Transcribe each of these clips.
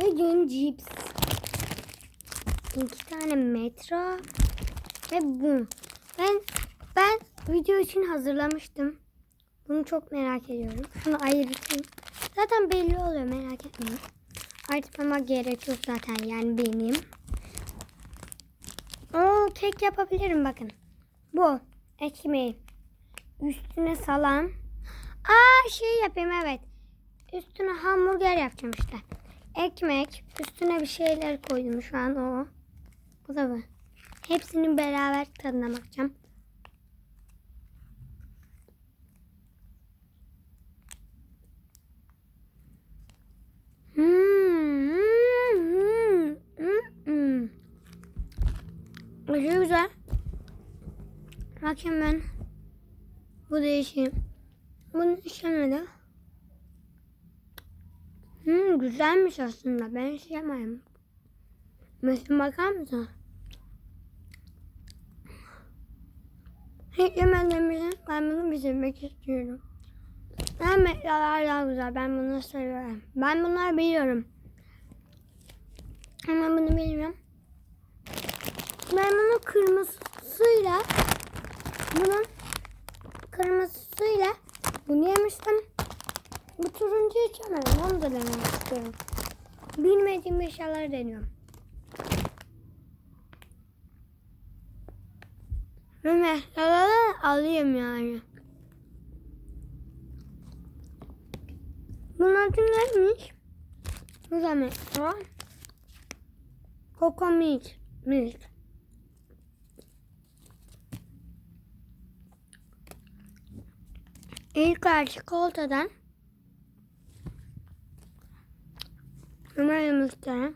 Bugün cips. iki tane metro ve bu. Ben ben video için hazırlamıştım. Bunu çok merak ediyorum. Şunu ayırtayım. Zaten belli oluyor merak etmeyin. Ayırtmama gerek yok zaten yani benim. Oo kek yapabilirim bakın. Bu ekmeği üstüne salam. Aa şey yapayım evet. Üstüne hamburger yapacağım işte. Ekmek, üstüne bir şeyler koydum şu an o. Bu da bu. Hepsinin beraber tadına bakacağım. Hmm, hmm, hmm, hmm. Aşırı güzel. Bakayım ben. Bu değişim. Bunun işlemedi. Hmm, güzelmiş aslında. Ben hiç yemedim. Mesela bakar mısın? Hiç yemediğim için ben bunu bitirmek istiyorum. Ben meyveler daha güzel. Ben bunu seviyorum. Ben bunları biliyorum. Ama bunu bilmiyorum. Ben bunu kırmızısıyla bunun kırmızısıyla bunu yemiştim. Bu turuncu hiç yemedim. Onu da denemek istiyorum. Bilmediğim eşyaları deniyorum. Ve eşyaları alayım yani. Bunun adı neymiş? Bu da metro. Coco Milk. Milk. İlk çikolatadan Ömer isterim.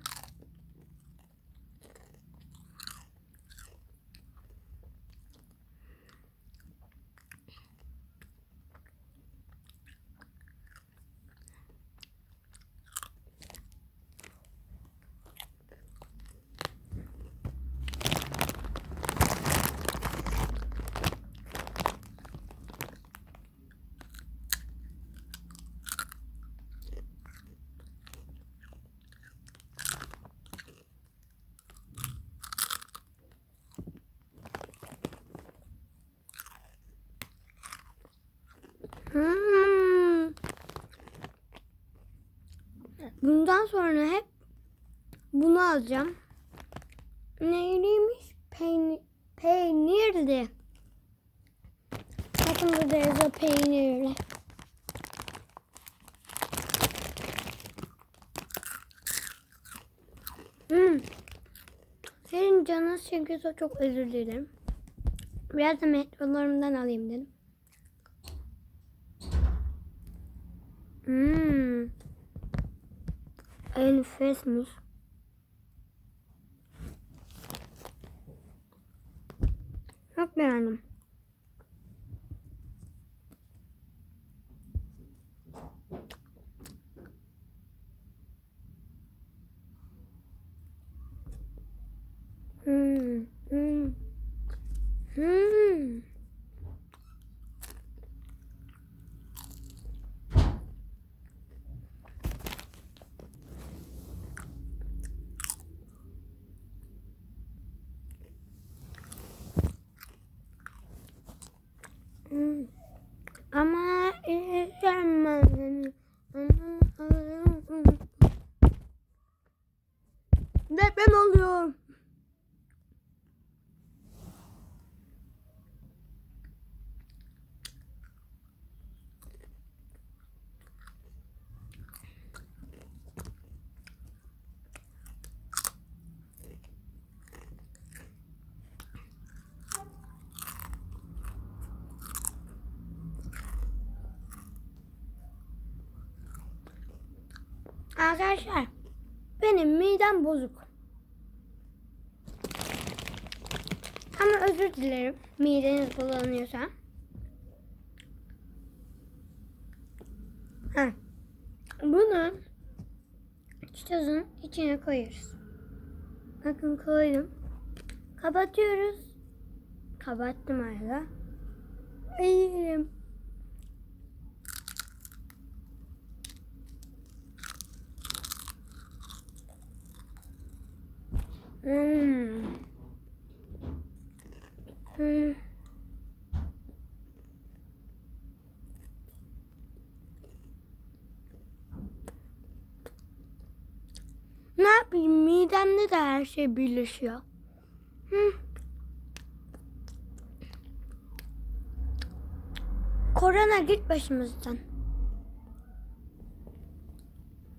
Hmm. Bundan sonra hep bunu alacağım. Neyliymiş? Peynir, peynirli. Bakın burada yazıyor peynirli. Hmm. Senin canın çekiyorsa çok özür dilerim. Biraz da metrolarımdan alayım dedim. Hmm. Enfesmiş. Çok beğendim. Hmm. Hmm. Hmm. Hmm. Ama izlemem. Deprem oluyor. Arkadaşlar benim midem bozuk. Ama özür dilerim mideniz bulanıyorsa. Ha. Bunu çitozun içine koyuyoruz. Bakın koydum. Kapatıyoruz. Kapattım arada. Eğilim. Hmm. Hmm. Ne yapayım? Midemde de her şey birleşiyor. Hı. Korona git başımızdan.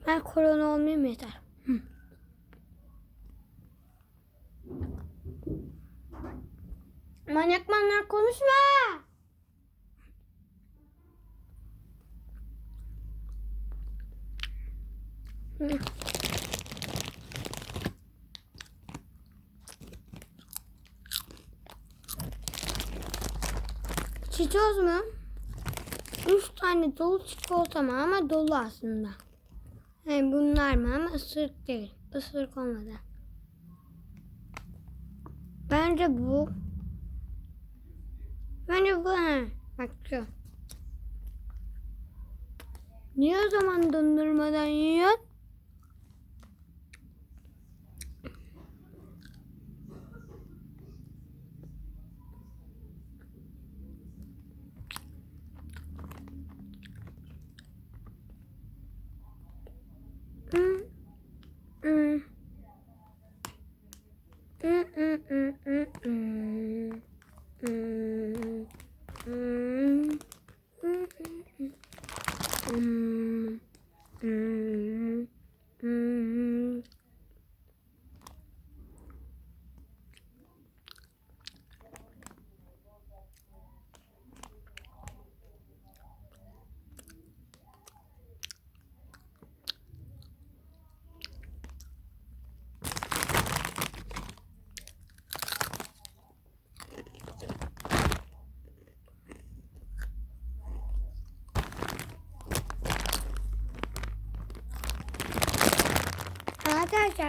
Ben korona olmayayım yeter. Hı. Manyak konuşma. Hı. Çitoz mu? Üç tane dolu çikolata ama dolu aslında. Yani bunlar mı ama ısırık değil. Isırık olmadı. Bence bu. Ha. Bak şu. Niye o zaman dondurmadan yiyorsun?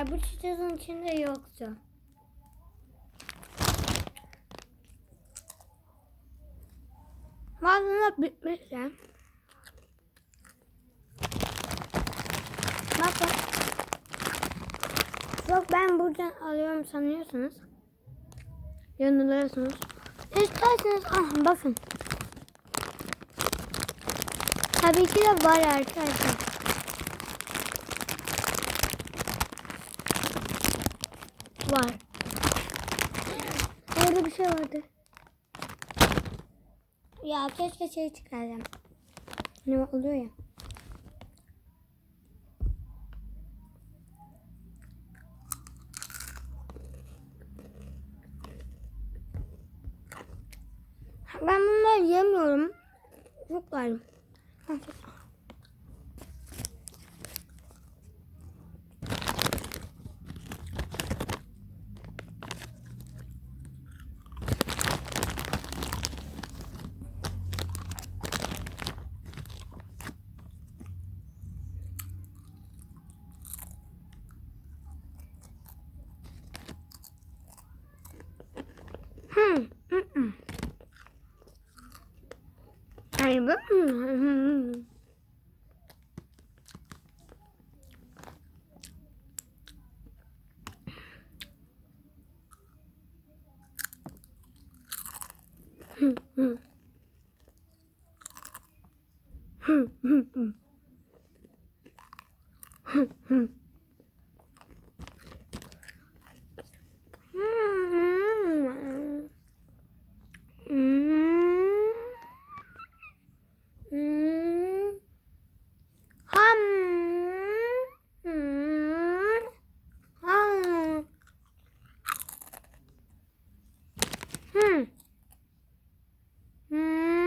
Arkadaşlar bu çiçeğin içinde yoktu. Bazıları bitmiş ya. Bakın. Yok ben buradan alıyorum sanıyorsunuz. Yanılıyorsunuz. İsterseniz ah bakın. Tabii ki de var arkadaşlar. Var. Orada bir şey vardı. Ya keşke şey çıkardım. Ne oluyor ya? Ben bunları yemiyorum. Çok var. Hmm. Mm-mm. Ay bu. Hmm. Hmm, hmm. Hmm, hmm, hmm. Hmm, hmm. Hmm. Hmm. Hmm. Ham. Hmm. Ham. Hmm. Hmm.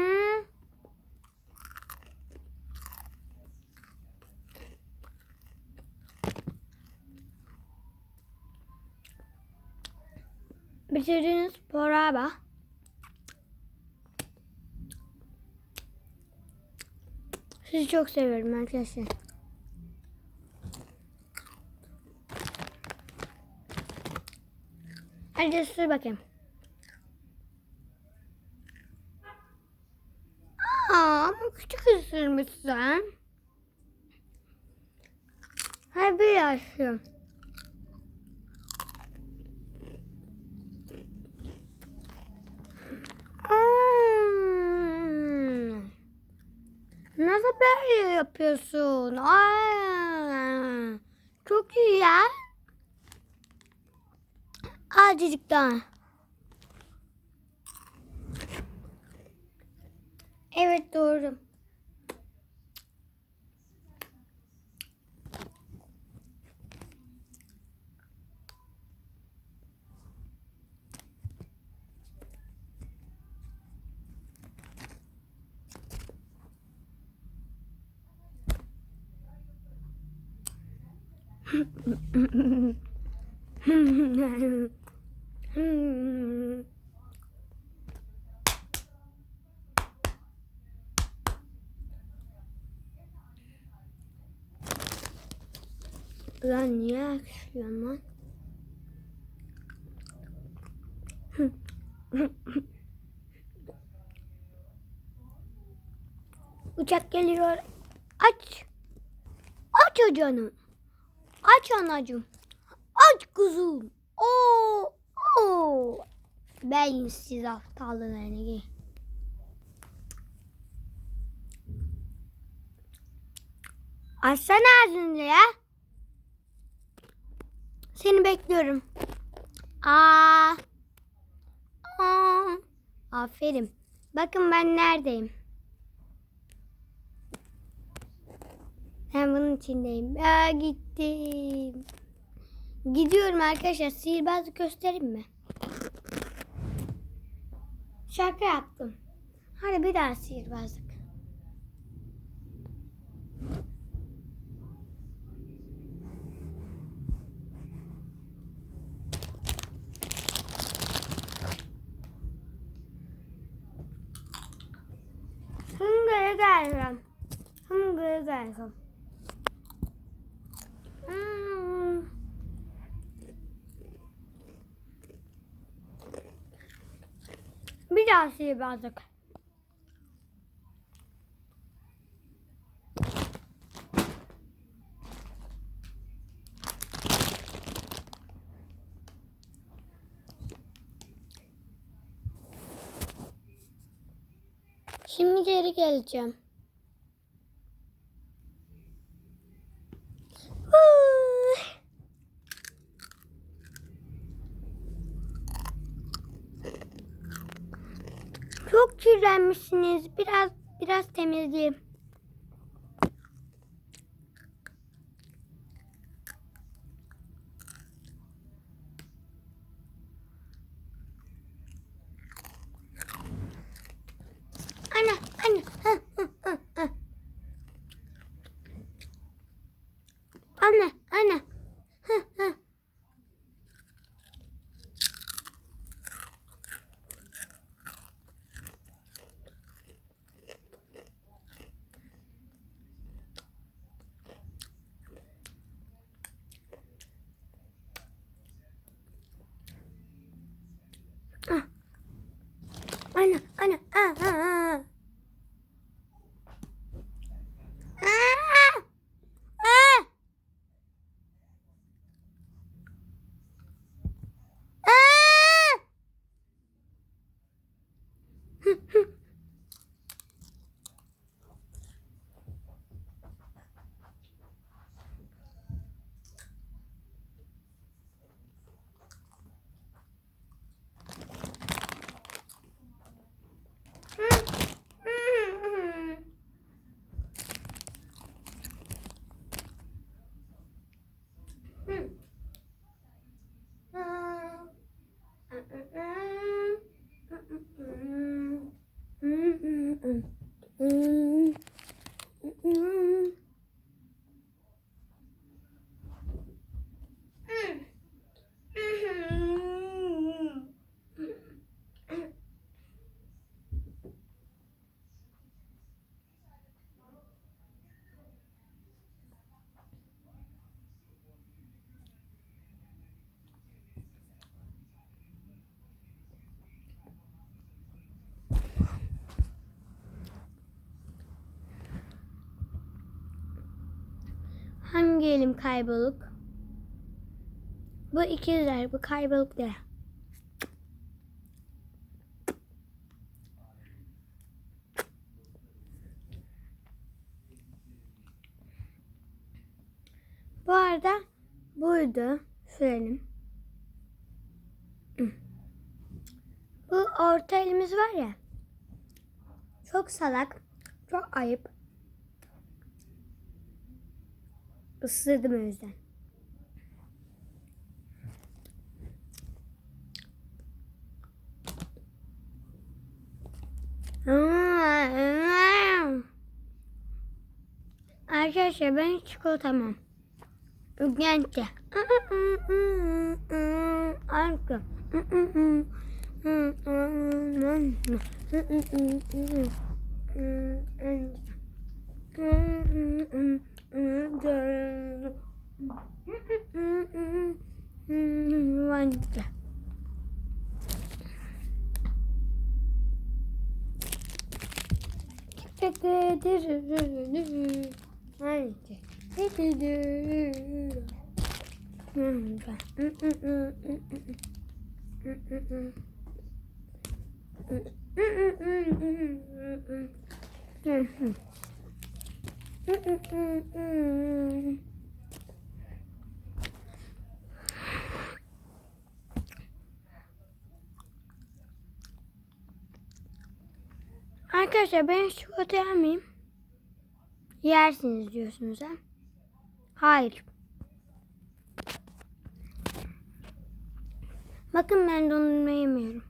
Bitirdiniz poraba. Sizi çok seviyorum arkadaşlar. Hadi ısır bakayım. Aa, ama küçük ısırmışsın. Hadi bir yaşlı. Böyle yapıyorsun? Aa, çok iyi ya. Azıcık daha. Evet doğru. Lan niye akışıyorsun lan? Uçak geliyor. Aç. Aç canım. Aç anacığım. Aç kuzum. Oo, oo. Ben siz aptallarını. Açsana ağzını ya. Seni bekliyorum. Aa. Aa. Aferin. Bakın ben neredeyim. Ben bunun içindeyim. Aa, gittim. Gidiyorum arkadaşlar. Sihirbazlık göstereyim mi? Şaka yaptım. Hadi bir daha sihirbazlık. Hıngırı geldim. Hıngırı geldim. Hmm. Bir daha sihirbazlık. Şimdi geri geleceğim. Huu. Çok kirlenmişsiniz. Biraz biraz temizleyeyim. Mm-mm. mm. diyelim kaybolup. Bu ikizler, bu kaybolup de. Bu arada buydu. Sürelim. Bu orta elimiz var ya. Çok salak. Çok ayıp. Isırdım o yüzden. Arkadaşlar ben çikolatamam. Ügente. Arka. Vanta. Arkadaşlar ben çikolata yemeyeyim. Yersiniz diyorsunuz ha? Hayır. Bakın ben dondurma yemiyorum.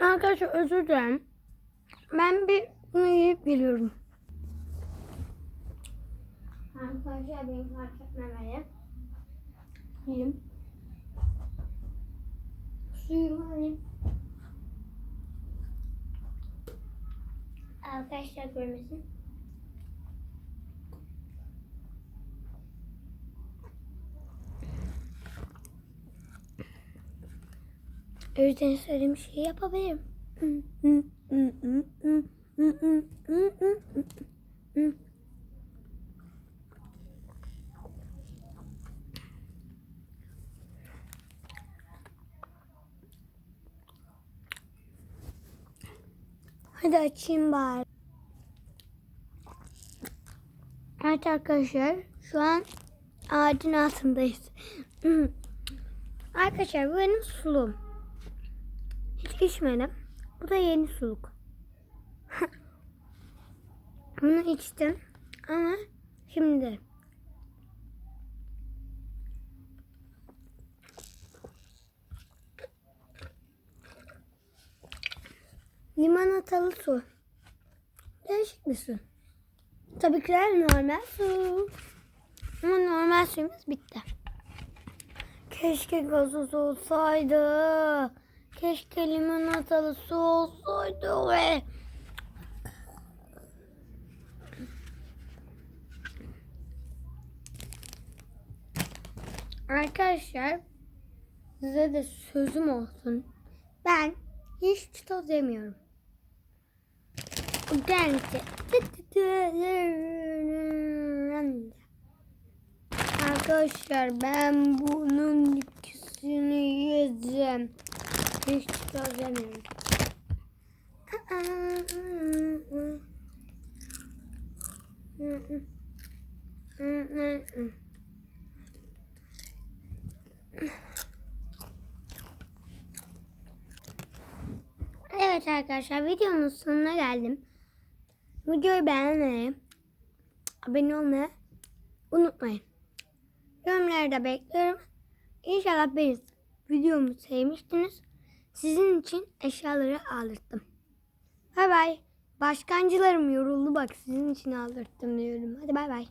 Arkadaşlar özür dilerim. Ben bir bunu yiyip geliyorum. Arkadaşlar benim fark etmemeli. Yiyeyim. Suyumu alayım. Arkadaşlar görmesin. O yüzden istediğim şeyi yapabilirim. Hadi açayım bari. Evet arkadaşlar şu an ağacın altındayız. arkadaşlar bu benim sulum. Hiç içmedim. Bu da yeni suluk. Bunu içtim ama şimdi limonatalı su. Değişik bir su. Tabii ki normal su. Ama normal suyumuz bitti. Keşke gazoz olsaydı. Keşke limonatalı su olsaydı ve Arkadaşlar size de sözüm olsun. Ben hiç toz yemiyorum. Arkadaşlar ben bunun ikisini yedim. Hiç yemiyorum. Evet arkadaşlar videonun sonuna geldim. Videoyu beğenmeyi, abone olmayı unutmayın. Yorumlarda bekliyorum. İnşallah beğenirsiniz. Videomu sevmiştiniz. Sizin için eşyaları aldırttım. Bay bay. Başkancılarım yoruldu bak sizin için aldırttım diyorum. Hadi bay bay.